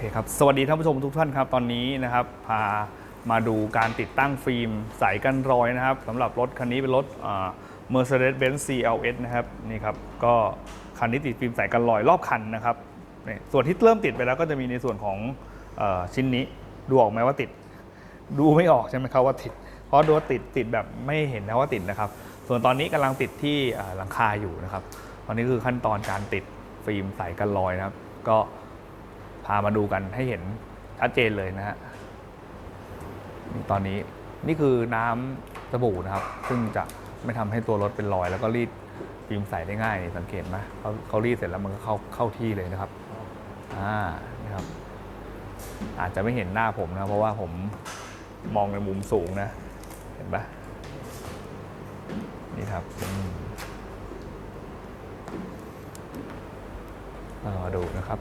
คครับ สวัสดีท่านผู้ชมทุกท่านครับ ตอนนี้นะครับ พามาดูการติดตั้งฟิล์มใสกันรอยนะครับสำหรับรถคันนี้เป็นรถอ่า Mercedes-Benz CLS นะครับนี่ครับ ก็คันนี้ติดฟิล์มใสกันรอยรอบคันนะครับส่วนที่เริ่มติดไปแล้วก็จะมีในส่วนของอชิ้นนี้ดูออกไหมว่าติด ดูไม่ออกใช่ไหมครับว่าติด เพราะดูว่าติดติดแบบไม่เห็นนะว่าติดนะครับ ส่วนตอนนี้กำลังติดที่หลังคาอยู่นะครับ ตอนนี้คือขั้นตอนการติดฟิล์มใสกันรอยนะครับ ก็ามาดูกันให้เห็นชัดเจนเลยนะฮะตอนนี้นี่คือน้ำสบู่นะครับ ซึ่งจะไม่ทำให้ตัวรถเป็นรอย แล้วก็รีดฟิล์มใสได้ง่ายสังเกตไหมเขาเขารีดเสร็จแล้วมันก็เข้าเข้าที่เลยนะครับอ่านะครับ อาจจะไม่เห็นหน้าผมนะ เพราะว่าผมมองในมุมสูงนะ เห็นปะนี่ครับเรามาดูนะครับ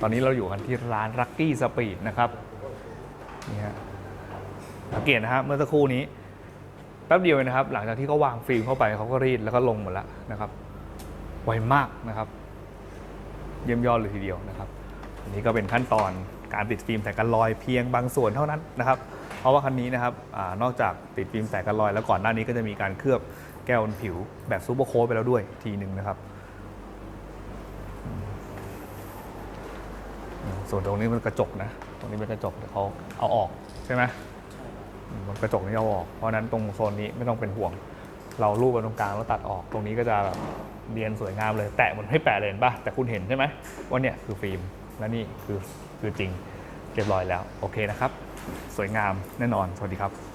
ตอนนี้เราอยู่กันที่ร้าน Lucky Speed นะครับนี่ฮะสังเกตนะครับเมื่อสักครู่นี้แป๊บเดียวเองนะครับ หลังจากที่เขาวางฟิล์มเข้าไปเขาก็รีดแล้วก็ลงหมดแล้วนะครับไวมากนะครับ เยี่ยมยอดเลยทีเดียวนะครับอันนี้ก็เป็นขั้นตอนการติดฟิล์มแต่กันรอยเพียงบางส่วนเท่านั้นนะครับ เพราะว่าคันนี้นะครับอนอกจากติดฟิล์มแต่กันรอยแล้วก่อนหน้านี้ก็จะมีการเคลือบแก้วผิวแบบซูเปอร์โค้ดไปแล้วด้วยทีหนึ่งนะครับ ส่วนตรงนี้มันกระจกนะ ตรงนี้เป็นกระจกเดี๋ยวเขาเอาออกใช่ไหมมันกระจกนี้เอาออก เพราะนั้นตรงโซนนี้ไม่ต้องเป็นห่วง เรารูปไปตรงกลางแล้วตัดออก ตรงนี้ก็จะแบบเรียนสวยงามเลย แตะมันให้แปะเลยป่ะ แต่คุณเห็นใช่ไหมว่าเนี่ยคือฟิล์ม และนี่คือคือจริง เรียบร้อยแล้ว โอเคนะครับ สวยงามแน่นอน สวัสดีครับ